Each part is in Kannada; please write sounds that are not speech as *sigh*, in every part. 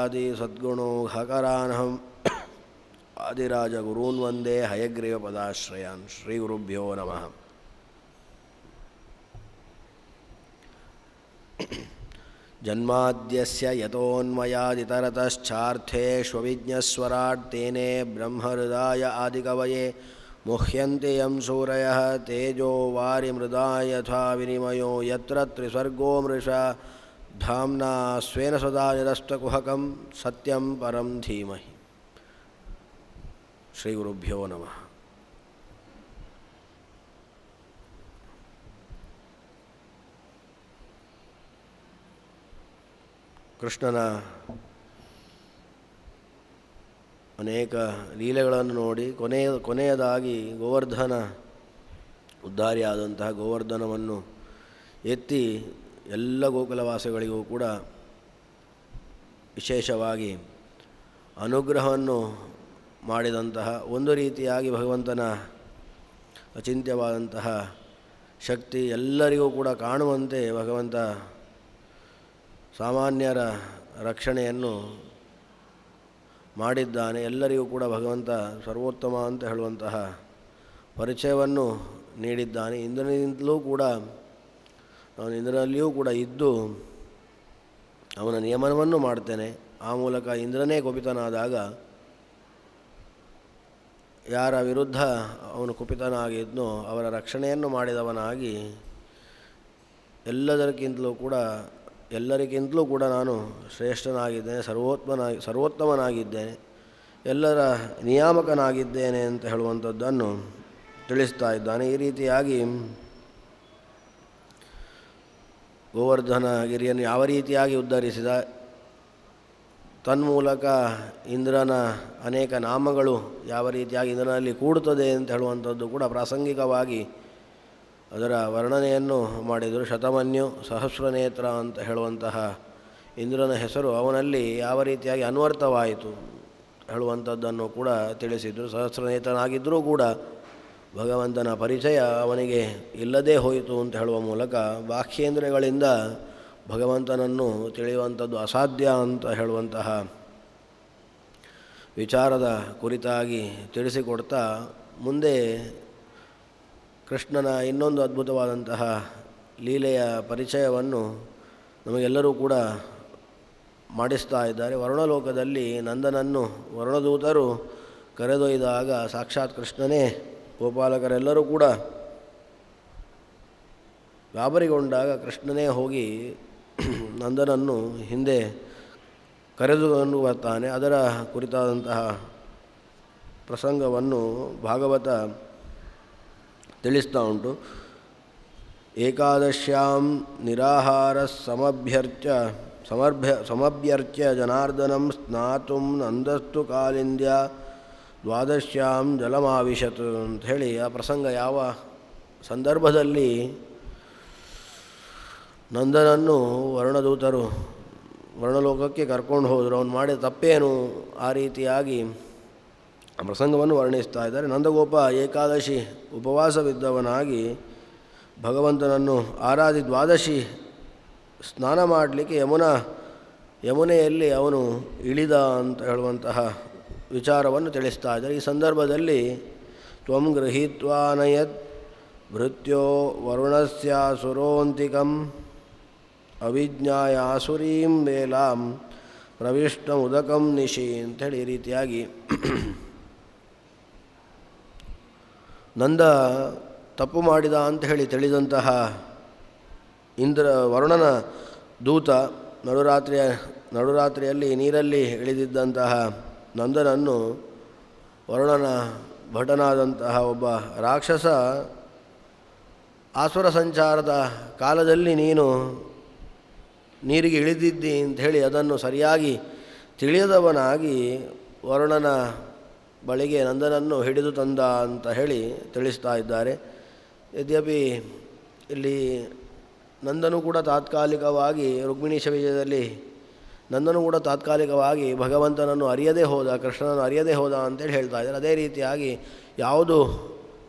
आदि सद्गुणो हकरानहम्। आदिराजगुरून् वंदे हयग्रीवपदाश्रयान्। श्रीगुरुभ्यो नमः। जन्माद्यस्य यतोन्मयादितरतश्चार्थेष्वभिज्ञस्वराट् तेने ब्रह्महृदाय आदिकवये मुह्यन्ति यं सूरयः। तेजो वारिमृदा यथा विनिमयो यत्र त्रिसर्गो मृषा। ಧಾಮ್ನಾ ಸ್ವೇನ ಸದಾ ನಿರಷ್ಟಕುಹಕಂ ಸತ್ಯಂ ಪರಂ ಧೀಮಹಿ ಶ್ರೀ ಗುರುಭ್ಯೋ ನಮಃ ಕೃಷ್ಣನ ಅನೇಕ ಲೀಲೆಗಳನ್ನು ನೋಡಿ ಕೊನೆಯ ಕೊನೆಯದಾಗಿ ಗೋವರ್ಧನ ಉದ್ದಾರಿಯಾದಂತಹ ಗೋವರ್ಧನವನ್ನು ಎತ್ತಿ ಎಲ್ಲ ಗೋಕುಲವಾಸಿಗಳಿಗೂ ಕೂಡ ವಿಶೇಷವಾಗಿ ಅನುಗ್ರಹವನ್ನು ಮಾಡಿದಂತಹ ಒಂದು ರೀತಿಯಾಗಿ ಭಗವಂತನ ಅಚಿಂತ್ಯವಾದಂತಹ ಶಕ್ತಿ ಎಲ್ಲರಿಗೂ ಕೂಡ ಕಾಣುವಂತೆ ಭಗವಂತ ಸಾಮಾನ್ಯರ ರಕ್ಷಣೆಯನ್ನು ಮಾಡಿದ್ದಾನೆ. ಎಲ್ಲರಿಗೂ ಕೂಡ ಭಗವಂತ ಸರ್ವೋತ್ತಮ ಅಂತ ಹೇಳುವಂತಹ ಪರಿಚಯವನ್ನು ನೀಡಿದ್ದಾನೆ. ಇಂದಿನಿಂದಲೂ ಕೂಡ ಅವನು ಇಂದ್ರನಲ್ಲಿಯೂ ಕೂಡ ಇದ್ದು ಅವನ ನಿಯಮನವನ್ನು ಮಾಡ್ತೇನೆ. ಆ ಮೂಲಕ ಇಂದ್ರನೇ ಕುಪಿತನಾದಾಗ ಯಾರ ವಿರುದ್ಧ ಅವನು ಕುಪಿತನಾಗಿದ್ನೋ ಅವರ ರಕ್ಷಣೆಯನ್ನು ಮಾಡಿದವನಾಗಿ ಎಲ್ಲದಕ್ಕಿಂತಲೂ ಕೂಡ, ಎಲ್ಲರಿಗಿಂತಲೂ ಕೂಡ ನಾನು ಶ್ರೇಷ್ಠನಾಗಿದ್ದೇನೆ ಸರ್ವೋತ್ತಮನಾಗಿ ಸರ್ವೋತ್ತಮನಾಗಿದ್ದೇನೆ, ಎಲ್ಲರ ನಿಯಾಮಕನಾಗಿದ್ದೇನೆ ಅಂತ ಹೇಳುವಂಥದ್ದನ್ನು ತಿಳಿಸ್ತಾ ಇದ್ದಾನೆ. ಈ ರೀತಿಯಾಗಿ ಗೋವರ್ಧನಗಿರಿಯನ್ನು ಯಾವ ರೀತಿಯಾಗಿ ಉದ್ಧರಿಸಿದ? ತನ್ಮೂಲಕ ಇಂದ್ರನ ಅನೇಕ ನಾಮಗಳು ಯಾವ ರೀತಿಯಾಗಿ ಇಂದ್ರನಲ್ಲಿ ಕೂಡುತ್ತದೆ ಅಂತ ಹೇಳುವಂಥದ್ದು ಕೂಡ ಪ್ರಾಸಂಗಿಕವಾಗಿ ಅದರ ವರ್ಣನೆಯನ್ನು ಮಾಡಿದರು. ಶತಮನ್ಯು ಸಹಸ್ರನೇತ್ರ ಅಂತ ಹೇಳುವಂತಹ ಇಂದ್ರನ ಹೆಸರು ಅವನಲ್ಲಿ ಯಾವ ರೀತಿಯಾಗಿ ಅನ್ವರ್ಥವಾಯಿತು ಹೇಳುವಂಥದ್ದನ್ನು ಕೂಡ ತಿಳಿಸಿದರು. ಸಹಸ್ರನೇತ್ರನಾಗಿದ್ದರೂ ಕೂಡ ಭಗವಂತನ ಪರಿಚಯ ಅವನಿಗೆ ಇಲ್ಲದೇ ಹೋಯಿತು ಅಂತ ಹೇಳುವ ಮೂಲಕ ಬಾಹ್ಯೇಂದ್ರಿಯಗಳಿಂದ ಭಗವಂತನನ್ನು ತಿಳಿಯುವಂಥದ್ದು ಅಸಾಧ್ಯ ಅಂತ ಹೇಳುವಂತಹ ವಿಚಾರದ ಕುರಿತಾಗಿ ತಿಳಿಸಿಕೊಡ್ತಾ ಮುಂದೆ ಕೃಷ್ಣನ ಇನ್ನೊಂದು ಅದ್ಭುತವಾದಂತಹ ಲೀಲೆಯ ಪರಿಚಯವನ್ನು ನಮಗೆಲ್ಲರೂ ಕೂಡ ಮಾಡಿಸ್ತಾ ಇದ್ದಾರೆ. ವರುಣಲೋಕದಲ್ಲಿ ನಂದನನ್ನು ವರುಣದೂತರು ಕರೆದೊಯ್ದಾಗ ಸಾಕ್ಷಾತ್ ಕೃಷ್ಣನೇ ಗೋಪಾಲಕರೆಲ್ಲರೂ ಕೂಡ ಗಾಬರಿಗೊಂಡಾಗ ಕೃಷ್ಣನೇ ಹೋಗಿ ನಂದನನ್ನು ಹಿಂದೆ ಕರೆದುಕೊಂಡು ಬರ್ತಾನೆ ಅದರ ಕುರಿತಾದಂತಹ ಪ್ರಸಂಗವನ್ನು ಭಾಗವತ ತಿಳಿಸ್ತಾ ಉಂಟು. ಏಕಾದಶ್ಯಾಂ ನಿರಾಹಾರ ಸಮಭ್ಯರ್ಚ ಸಮರ್ಭ್ಯ ಸಮಭ್ಯರ್ಚ್ಯ ಜನಾರ್ದನಂ ಸ್ನಾತು ನಂದಸ್ತು ಕಾಲಿಂದ್ಯ ದ್ವಾದಶ್ಯಾಂ ಜಲಮಾವಿಶತ್ ಹೇಳಿ ಆ ಪ್ರಸಂಗ ಯಾವ ಸಂದರ್ಭದಲ್ಲಿ ನಂದನನ್ನು ವರ್ಣದೂತರು ವರ್ಣಲೋಕಕ್ಕೆ ಕರ್ಕೊಂಡು ಹೋದರು. ಅವನು ಮಾಡಿದ ತಪ್ಪೇನು? ಆ ರೀತಿಯಾಗಿ ಆ ಪ್ರಸಂಗವನ್ನು ವರ್ಣಿಸ್ತಾ ಇದ್ದಾರೆ. ನಂದಗೋಪ ಏಕಾದಶಿ ಉಪವಾಸವಿದ್ದವನಾಗಿ ಭಗವಂತನನ್ನು ಆರಾಧಿ ದ್ವಾದಶಿ ಸ್ನಾನ ಮಾಡಲಿಕ್ಕೆ ಯಮುನಾ, ಯಮುನೆಯಲ್ಲಿ ಅವನು ಇಳಿದ ಅಂತ ಹೇಳುವಂತಹ ವಿಚಾರವನ್ನು ತಿಳಿಸ್ತಾ ಇದ್ದಾರೆ. ಈ ಸಂದರ್ಭದಲ್ಲಿ ತ್ವಂ ಗೃಹೀತ್ವಾನಯತ್ ಭೃತ್ಯೋ ವರುಣಸ್ಯಾಸುರೋಂತಿಕಂ ಅವಿಜ್ಞಾಯಾಸುರೀಂ ವೇಲಾಂ ಪ್ರವಿಷ್ಟಮುದಕಂ ನಿಶಿ ಅಂಥೇಳಿ ಈ ರೀತಿಯಾಗಿ ನಂದ ತಪ್ಪು ಮಾಡಿದ ಅಂತ ಹೇಳಿ ತಿಳಿದಂತಹ ಇಂದ್ರ ವರುಣನ ದೂತ ನಡುರಾತ್ರಿಯ ನಡುರಾತ್ರಿಯಲ್ಲಿ ನೀರಲ್ಲಿ ಇಳಿದಿದ್ದಂತಹ ನಂದನನ್ನು ವರುಣನ ಭಟನಾದಂತಹ ಒಬ್ಬ ರಾಕ್ಷಸ ಆಸುರ ಸಂಚಾರದ ಕಾಲದಲ್ಲಿ ನೀನು ನೀರಿಗೆ ಇಳಿದಿದ್ದಿ ಹೇಳಿ ಅದನ್ನು ಸರಿಯಾಗಿ ತಿಳಿಯದವನಾಗಿ ವರುಣನ ಬಳಿಗೆ ನಂದನನ್ನು ಹಿಡಿದು ತಂದ ಅಂತ ಹೇಳಿ ತಿಳಿಸ್ತಾ ಇದ್ದಾರೆ. ಯದ್ಯಪಿ ಇಲ್ಲಿ ನಂದನು ಕೂಡ ತಾತ್ಕಾಲಿಕವಾಗಿ ರುಕ್ಮಿಣೀಶ ವಿಜಯದಲ್ಲಿ ನಂದನು ಕೂಡ ತಾತ್ಕಾಲಿಕವಾಗಿ ಭಗವಂತನನ್ನು ಅರಿಯದೇ ಹೋದ, ಕೃಷ್ಣನನ್ನು ಅರಿಯದೇ ಹೋದ ಅಂತೇಳಿ ಹೇಳ್ತಾ ಇದ್ದಾರೆ. ಅದೇ ರೀತಿಯಾಗಿ ಯಾವುದು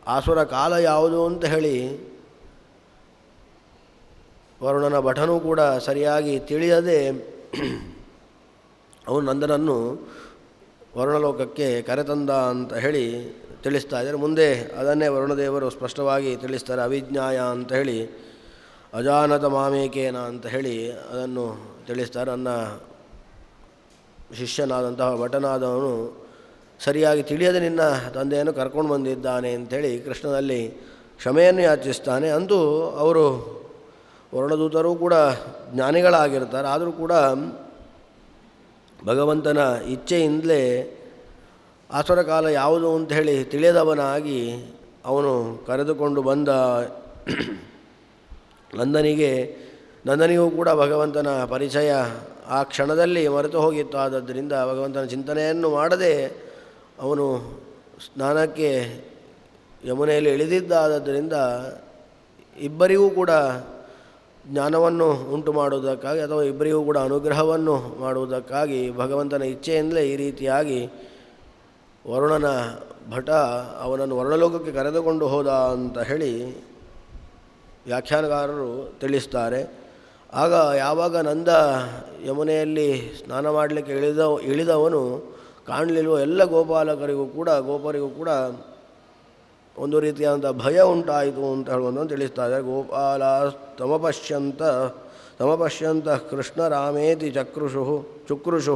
ಆಸುರ ಕಾಲ ಯಾವುದು ಅಂತ ಹೇಳಿ ವರುಣನ ಭಟನೂ ಕೂಡ ಸರಿಯಾಗಿ ತಿಳಿಯದೆ *clears throat* ಅವನು ನಂದನನ್ನು ವರುಣಲೋಕಕ್ಕೆ ಕರೆತಂದ ಅಂತ ಹೇಳಿ ತಿಳಿಸ್ತಾ ಇದ್ದಾರೆ. ಮುಂದೆ ಅದನ್ನೇ ವರುಣದೇವರು ಸ್ಪಷ್ಟವಾಗಿ ತಿಳಿಸ್ತಾರೆ, ಅವಿಜ್ಞಾಯ ಅಂತ ಹೇಳಿ, ಅಜಾನತ ಮಾಮೇಕೇನ ಅಂತ ಹೇಳಿ ಅದನ್ನು ತಿಳಿಸ್ತಾರೆ. ನನ್ನ ಶಿಷ್ಯನಾದಂತಹ ಭಟನಾದವನು, ಸರಿಯಾಗಿ ತಿಳಿಯದೆ ನಿನ್ನ ತಂದೆಯನ್ನು ಕರ್ಕೊಂಡು ಬಂದಿದ್ದಾನೆ ಅಂಥೇಳಿ ಕೃಷ್ಣನಲ್ಲಿ ಕ್ಷಮೆಯನ್ನು ಯಾಚಿಸ್ತಾನೆ. ಅಂತೂ ಅವರು ವರ್ಣದೂತರು ಕೂಡ ಜ್ಞಾನಿಗಳಾಗಿರ್ತಾರೆ. ಆದರೂ ಕೂಡ ಭಗವಂತನ ಇಚ್ಛೆಯಿಂದಲೇ ಆಸುರ ಕಾಲ ಯಾವುದು ಅಂತ ಹೇಳಿ ತಿಳಿಯದವನಾಗಿ ಅವನು ಕರೆದುಕೊಂಡು ಬಂದ ನಂದನಿಗೆ, ನಂದನಿಗೂ ಕೂಡ ಭಗವಂತನ ಪರಿಚಯ ಆ ಕ್ಷಣದಲ್ಲಿ ಮರೆತು ಹೋಗಿತ್ತು. ಆದ್ದರಿಂದ ಭಗವಂತನ ಚಿಂತನೆಯನ್ನು ಮಾಡದೆ ಅವನು ಸ್ನಾನಕ್ಕೆ ಯಮುನೆಯಲ್ಲಿ ಇಳಿದಿದ್ದಾದ್ದರಿಂದ ಇಬ್ಬರಿಗೂ ಕೂಡ ಜ್ಞಾನವನ್ನು ಉಂಟು ಮಾಡುವುದಕ್ಕಾಗಿ ಅಥವಾ ಇಬ್ಬರಿಗೂ ಕೂಡ ಅನುಗ್ರಹವನ್ನು ಮಾಡುವುದಕ್ಕಾಗಿ ಭಗವಂತನ ಇಚ್ಛೆಯಿಂದಲೇ ಈ ರೀತಿಯಾಗಿ ವರುಣನ ಭಟ ಅವನನ್ನು ವರ್ಣಲೋಕಕ್ಕೆ ಕರೆದುಕೊಂಡು ಹೋದ ಅಂತ ಹೇಳಿ ವ್ಯಾಖ್ಯಾನಕಾರರು ತಿಳಿಸ್ತಾರೆ. ಆಗ ಯಾವಾಗ ನಂದ ಯಮುನೆಯಲ್ಲಿ ಸ್ನಾನ ಮಾಡಲಿಕ್ಕೆ ಇಳಿದ, ಇಳಿದವನು ಕಾಣಲಿಲ್ವೋ ಎಲ್ಲ ಗೋಪಾಲಕರಿಗೂ ಕೂಡ, ಗೋಪರಿಗೂ ಕೂಡ ಒಂದು ರೀತಿಯಾದಂಥ ಭಯ ಉಂಟಾಯಿತು ಅಂತ ತಿಳಿಸ್ತಾ ತಿಳಿಸ್ತಾರೆ ಗೋಪಾಲ ತಮಪಶ್ಯಂತ ತಮಪಶ್ಯಂತ ಕೃಷ್ಣ ರಾಮೇತಿ ಚಕ್ರುಷು, ಚುಕ್ರುಷು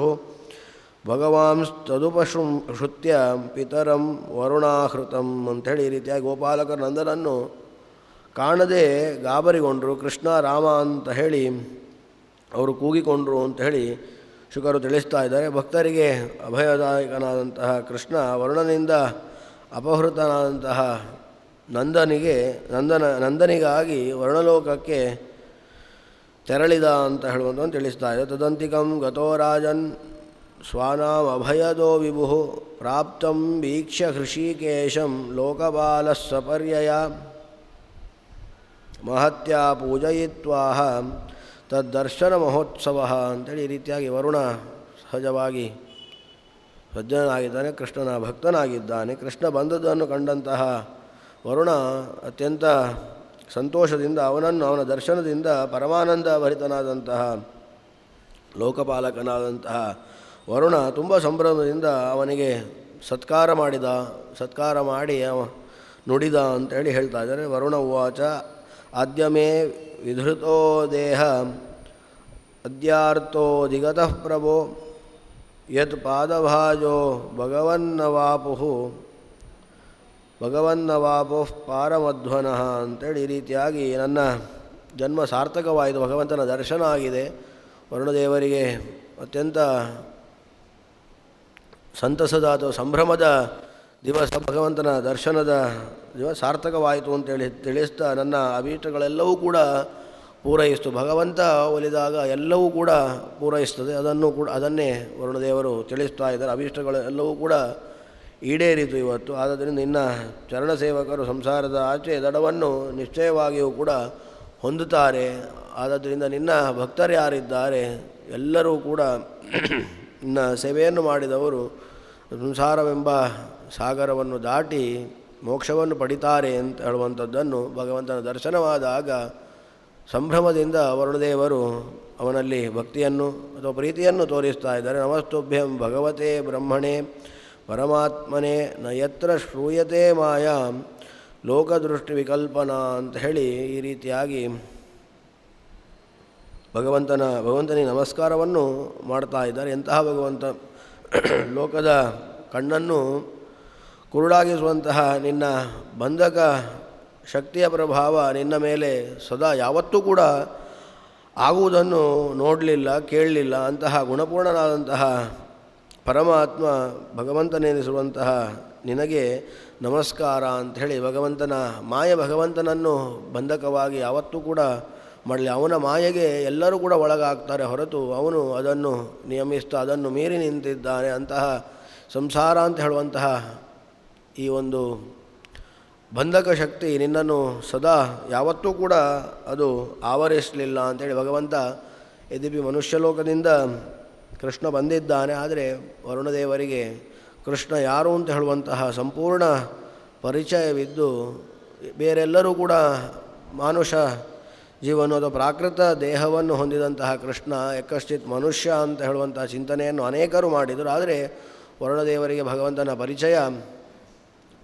ಭಗವಾಂಸ್ತದುಪಶು ಶೃತ್ಯ ಪಿತರಂ ವರುಣಾಹೃತಂ ಅಂಥೇಳಿ ಈ ರೀತಿಯಾಗಿ ಗೋಪಾಲಕರ ನಂದನನ್ನು ಕಾಣದೆ ಗಾಬರಿಗೊಂಡರು, ಕೃಷ್ಣ, ರಾಮ ಅಂತ ಹೇಳಿ, ಅವರು ಕೂಗಿಕೊಂಡರು ಅಂತ ಹೇಳಿ ಶುಕರು ತಿಳಿಸ್ತಾ ಇದ್ದಾರೆ. ಭಕ್ತರಿಗೆ ಅಭಯದಾಯಕನಾದಂತಹ ಕೃಷ್ಣ, ವರುಣನಿಂದ ಅಪಹೃತನಾದಂತಹ ನಂದನಿಗೆ, ನಂದನ, ನಂದನಿಗಾಗಿ ವರ್ಣಲೋಕಕ್ಕೆ ತೆರಳಿದ ಅಂತ ಹೇಳುವಂಥ ತಿಳಿಸ್ತಾ ಇದೆ. ತದಂತಿಕಂ ಗತೋ ರಾಜನ್ ಸ್ವಾನಾಂ ಅಭಯದೋ ವಿಭು ಪ್ರಾಪ್ತಂ ವೀಕ್ಷ ಹೃಷಿಕೇಶಂ ಲೋಕಬಾಲ ಸಪರ್ಯಯ ಮಹತ್ಯ ಪೂಜಯಿತ್ವಾಹ, ತದ್ದರ್ಶನ ಮಹೋತ್ಸವ ಅಂತೇಳಿ ಈ ರೀತಿಯಾಗಿ ವರುಣ ಸಹಜವಾಗಿ ಸಜ್ಜನಾಗಿದ್ದಾನೆ, ಕೃಷ್ಣನ ಭಕ್ತನಾಗಿದ್ದಾನೆ. ಕೃಷ್ಣ ಬಂದದ್ದನ್ನು ಕಂಡಂತಹ ವರುಣ ಅತ್ಯಂತ ಸಂತೋಷದಿಂದ ಅವನನ್ನು ಅವನ ದರ್ಶನದಿಂದ ಪರಮಾನಂದ ಭರಿತನಾದಂತಹ, ಲೋಕಪಾಲಕನಾದಂತಹ ವರುಣ ತುಂಬ ಸಂಭ್ರಮದಿಂದ ಅವನಿಗೆ ಸತ್ಕಾರ ಮಾಡಿದ, ಸತ್ಕಾರ ಮಾಡಿ ಅವ ನುಡಿದ ಅಂತೇಳಿ ಹೇಳ್ತಾ ಇದ್ದಾರೆ. ವರುಣ ಉವಾಚ ಆದ್ಯಮೇ ವಿಧೃತೋ ದೇಹ ಅದ್ಯಾರ್ಥೋ ದಿಗತಃ ಪ್ರಭೋ ಯತ್ ಪಾದಭಾಜೋ ಭಗವನ್ನವಾಪು ಭಗವನ್ನವಾಪು ಪಾರಮಧ್ವನಃ ಅಂತೇಳಿ ಈ ರೀತಿಯಾಗಿ ನನ್ನ ಜನ್ಮ ಸಾರ್ಥಕವಾಯಿತು. ಭಗವಂತನ ದರ್ಶನ ಆಗಿದೆ. ವರುಣದೇವರಿಗೆ ಅತ್ಯಂತ ಸಂತಸದ ಅಥವಾ ಸಂಭ್ರಮದ ದಿವಸ ಭಗವಂತನ ದರ್ಶನದ ದಿವಸ ಸಾರ್ಥಕವಾಯಿತು ಅಂತೇಳಿ ತಿಳಿಸ್ತಾ ನನ್ನ ಅಭೀಷ್ಟಗಳೆಲ್ಲವೂ ಕೂಡ ಪೂರೈಸ್ತು. ಭಗವಂತ ಒಲಿದಾಗ ಎಲ್ಲವೂ ಕೂಡ ಪೂರೈಸ್ತದೆ. ಅದನ್ನು ಕೂಡ ಅದನ್ನೇ ವರುಣದೇವರು ತಿಳಿಸ್ತಾ ಇದ್ದಾರೆ. ಅಭೀಷ್ಟಗಳು ಎಲ್ಲವೂ ಕೂಡ ಈಡೇರಿತು ಇವತ್ತು. ಆದ್ದರಿಂದ ನಿನ್ನ ಚರಣ ಸೇವಕರು ಸಂಸಾರದ ಆಚೆ ದಡವನ್ನು ನಿಶ್ಚಯವಾಗಿಯೂ ಕೂಡ ಹೊಂದುತ್ತಾರೆ. ಆದ್ದರಿಂದ ನಿನ್ನ ಭಕ್ತರು ಯಾರಿದ್ದಾರೆ? ಎಲ್ಲರೂ ಕೂಡ ನಿನ್ನ ಸೇವೆಯನ್ನು ಮಾಡಿದವರು ಸಂಸಾರವೆಂಬ ಸಾಗರವನ್ನು ದಾಟಿ ಮೋಕ್ಷವನ್ನು ಪಡಿತಾರೆ ಅಂತ ಹೇಳುವಂಥದ್ದನ್ನು ಭಗವಂತನ ದರ್ಶನವಾದಾಗ ಸಂಭ್ರಮದಿಂದ ವರುಣದೇವರು ಅವನಲ್ಲಿ ಭಕ್ತಿಯನ್ನು ಅಥವಾ ಪ್ರೀತಿಯನ್ನು ತೋರಿಸ್ತಾ ಇದ್ದಾರೆ. ನಮಸ್ತುಭ್ಯಂ ಭಗವತೆ ಬ್ರಹ್ಮಣೇ, ಪರಮಾತ್ಮನೇ, ನ ಯತ್ರ ಶ್ರೂಯತೆ ಮಾಯಾ, ಲೋಕದೃಷ್ಟಿ ವಿಕಲ್ಪನಾ ಅಂತ ಹೇಳಿ ಈ ರೀತಿಯಾಗಿ ಭಗವಂತನ, ಭಗವಂತನಿಗೆ ನಮಸ್ಕಾರವನ್ನು ಮಾಡ್ತಾ ಇದ್ದಾರೆ. ಎಂತಹ ಭಗವಂತ, ಲೋಕದ ಕಣ್ಣನ್ನು ಕುರುಡಾಗಿಸುವಂತಹ ನಿನ್ನ ಬಂಧಕ ಶಕ್ತಿಯ ಪ್ರಭಾವ ನಿನ್ನ ಮೇಲೆ ಸದಾ ಯಾವತ್ತೂ ಕೂಡ ಆಗುವುದನ್ನು ನೋಡಲಿಲ್ಲ, ಕೇಳಲಿಲ್ಲ. ಅಂತಹ ಗುಣಪೂರ್ಣನಾದಂತಹ ಪರಮಾತ್ಮ ಭಗವಂತನೆನಿಸುವಂತಹ ನಿನಗೆ ನಮಸ್ಕಾರ ಅಂಥೇಳಿ ಭಗವಂತನ ಮಾಯ ಭಗವಂತನನ್ನು ಬಂಧಕವಾಗಿ ಯಾವತ್ತೂ ಕೂಡ ಮಾಡಲಿ. ಅವನ ಮಾಯೆಗೆ ಎಲ್ಲರೂ ಕೂಡ ಒಳಗಾಗ್ತಾರೆ ಹೊರತು ಅವನು ಅದನ್ನು ನಿಯಮಿಸ್ತಾ ಅದನ್ನು ಮೀರಿ ನಿಂತಿದ್ದಾನೆ ಅಂತಹ ಸಂಸಾರ ಅಂತ ಹೇಳುವಂತಹ ಈ ಒಂದು ಬಂಧಕ ಶಕ್ತಿ ನಿನ್ನನ್ನು ಸದಾ ಯಾವತ್ತೂ ಕೂಡ ಅದು ಆವರಿಸಲಿಲ್ಲ ಅಂತೇಳಿ ಭಗವಂತ ಯದ್ಯಪಿ ಮನುಷ್ಯಲೋಕದಿಂದ ಕೃಷ್ಣ ಬಂದಿದ್ದಾನೆ. ಆದರೆ ವರುಣದೇವರಿಗೆ ಕೃಷ್ಣ ಯಾರು ಅಂತ ಹೇಳುವಂತಹ ಸಂಪೂರ್ಣ ಪರಿಚಯವಿದ್ದು ಬೇರೆಲ್ಲರೂ ಕೂಡ ಮಾನುಷ ಜೀವನ ಅಥವಾ ಪ್ರಾಕೃತ ದೇಹವನ್ನು ಹೊಂದಿದಂತಹ ಕೃಷ್ಣ ಯಕಶ್ಚಿತ್ ಮನುಷ್ಯ ಅಂತ ಹೇಳುವಂತಹ ಚಿಂತನೆಯನ್ನು ಅನೇಕರು ಮಾಡಿದರು. ಆದರೆ ವರುಣದೇವರಿಗೆ ಭಗವಂತನ ಪರಿಚಯ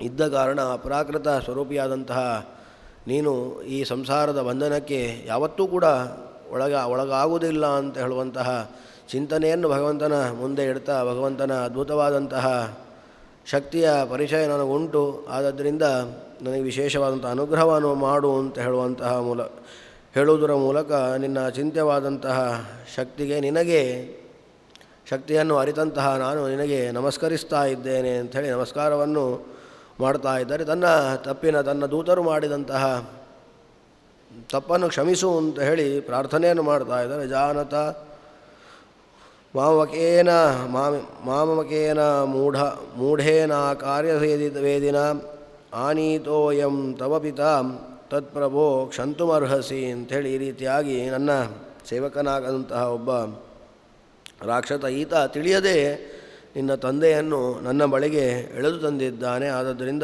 ಇದ್ದ ಕಾರಣ ಅಪ್ರಾಕೃತ ಸ್ವರೂಪಿಯಾದಂತಹ ನೀನು ಈ ಸಂಸಾರದ ಬಂಧನಕ್ಕೆ ಯಾವತ್ತೂ ಕೂಡ ಒಳಗ ಒಳಗಾಗುವುದಿಲ್ಲ ಅಂತ ಹೇಳುವಂತಹ ಚಿಂತನೆಯನ್ನು ಭಗವಂತನ ಮುಂದೆ ಇಡ್ತಾ ಭಗವಂತನ ಅದ್ಭುತವಾದಂತಹ ಶಕ್ತಿಯ ಪರಿಚಯ ನನಗುಂಟು. ಆದ್ದರಿಂದ ನನಗೆ ವಿಶೇಷವಾದಂಥ ಅನುಗ್ರಹವನ್ನು ಮಾಡು ಅಂತ ಹೇಳುವಂತಹ ಮೂಲ, ಹೇಳುವುದರ ಮೂಲಕ ನಿನ್ನ ಚಿಂತ್ಯವಾದಂತಹ ಶಕ್ತಿಗೆ ನಿನಗೆ, ಶಕ್ತಿಯನ್ನು ಅರಿತಂತಹ ನಾನು ನಿನಗೆ ನಮಸ್ಕರಿಸ್ತಾ ಇದ್ದೇನೆ ಅಂಥೇಳಿ ನಮಸ್ಕಾರವನ್ನು ಮಾಡ್ತಾ ಇದ್ದಾರೆ. ತನ್ನ ತಪ್ಪಿನ ತನ್ನ ದೂತರು ಮಾಡಿದಂತಹ ತಪ್ಪನ್ನು ಕ್ಷಮಿಸು ಅಂತ ಹೇಳಿ ಪ್ರಾರ್ಥನೆಯನ್ನು ಮಾಡ್ತಾ ಇದ್ದಾರೆ. ಜಾನತ ಮಾಮಕೇನ ಮಾಮ ಮಾಮಕೇನ ಮೂಢ ಮೂಢೇನ ಕಾರ್ಯವೇದಿತ ವೇದಿನ ಆನೀತೋಯಂ ತವ ಪಿತಾ ತತ್ಪ್ರಭೋ ಕ್ಷಂತುಮರ್ಹಸಿ ಅಂಥೇಳಿ ಈ ರೀತಿಯಾಗಿ ನನ್ನ ಸೇವಕನಾಗದಂತಹ ಒಬ್ಬ ರಾಕ್ಷಸ ಈತ ತಿಳಿಯದೆ ನಿನ್ನ ತಂದೆಯನ್ನು ನನ್ನ ಬಳಿಗೆ ಎಳೆದು ತಂದಿದ್ದಾನೆ. ಆದ್ದರಿಂದ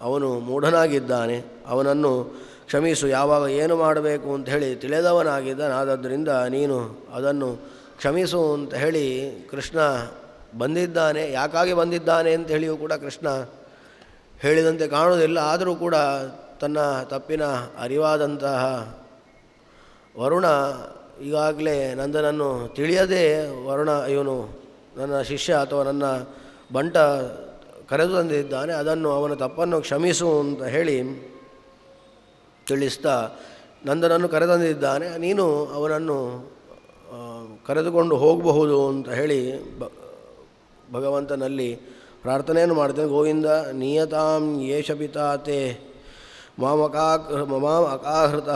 ಅವನು ಮೂಢನಾಗಿದ್ದಾನೆ. ಅವನನ್ನು ಕ್ಷಮಿಸು. ಯಾವಾಗ ಏನು ಮಾಡಬೇಕು ಅಂತ ಹೇಳಿ ತಿಳಿದವನಾಗಿದ್ದಾನೆ. ಆದ್ದರಿಂದ ನೀನು ಅದನ್ನು ಕ್ಷಮಿಸು ಅಂತ ಹೇಳಿ ಕೃಷ್ಣ ಬಂದಿದ್ದಾನೆ. ಯಾಕಾಗಿ ಬಂದಿದ್ದಾನೆ ಅಂತ ಹೇಳಿಯೂ ಕೂಡ ಕೃಷ್ಣ ಹೇಳಿದಂತೆ ಕಾಣುವುದಿಲ್ಲ. ಆದರೂ ಕೂಡ ತನ್ನ ತಪ್ಪಿನ ಅರಿವಾದಂತಹ ವರುಣ ಈಗಾಗಲೇ ನಂದನನ್ನು ತಿಳಿಯದೇ ವರುಣ ಇವನು ನನ್ನ ಶಿಷ್ಯ ಅಥವಾ ನನ್ನ ಬಂಟ ಕರೆದು ತಂದಿದ್ದಾನೆ ಅದನ್ನು ಅವನ ತಪ್ಪನ್ನು ಕ್ಷಮಿಸು ಅಂತ ಹೇಳಿ ತಿಳಿಸ್ತಾ ನಂದನನ್ನು ಕರೆತಂದಿದ್ದಾನೆ ನೀನು ಅವನನ್ನು ಕರೆದುಕೊಂಡು ಹೋಗಬಹುದು ಅಂತ ಹೇಳಿ ಭಗವಂತನಲ್ಲಿ ಪ್ರಾರ್ಥನೆಯನ್ನು ಮಾಡ್ತೇನೆ. ಗೋವಿಂದ, ನಿಯತಾಂ ಯೇಷ ಪಿತಾತೆ ಮಾಮಕಾ ಮಾಮಕಾಹೃತಃ ಅಕಾಹೃತ